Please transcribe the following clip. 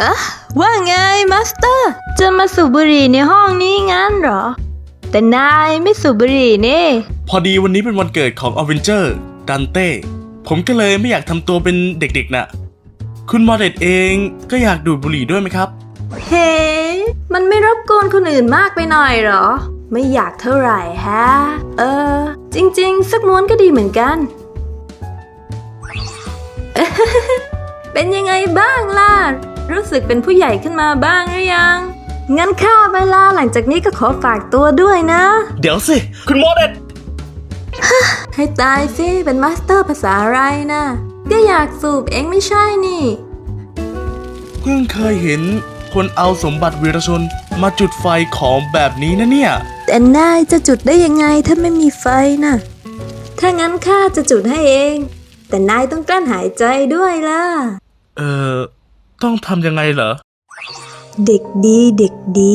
อะว่าไงมาสเตอร์ จะมาสูบบุหรี่ในห้องนี้งั้นเหรอ แต่นายไม่สูบบุหรี่นี่ พอดีวันนี้เป็นวันเกิดของอเวนเจอร์ดันเต้ผมก็เลยไม่อยากทำตัวเป็นเด็กๆน่ะ คุณมอเดตเองก็อยากดูดบุหรี่ด้วยไหมครับ เฮ้ มันไม่รบกวนคนอื่นมากไปหน่อยเหรอ ไม่อยากเท่าไหร่ฮะ เออ จริงๆ สักม้วนก็ดีเหมือนกัน เป็นยังไงบ้างล่ะ รู้สึกเป็นผู้ใหญ่ขึ้นมาบ้างหรือยัง งั้นข้าเวลาหลังจากนี้ก็ขอฝากตัวด้วยนะ เดี๋ยวสิ คุณมอเดตให้ตายสิ เป็นมาสเตอร์ภาษาอะไรนะ ก็อยากสูบเองไม่ใช่นี่ เพิ่งเคยเห็นคนเอาสมบัติวีรชนมาจุดไฟของแบบนี้นะเนี่ย แต่นายจะจุดได้ยังไงถ้าไม่มีไฟนะ่ะ ถ้างั้นข้าจะจุดให้เอง แต่นายต้องกลั้นหายใจด้วยล่ะ เอ่อ ต้องทำยังไงเหรอ เด็กดีเด็กดี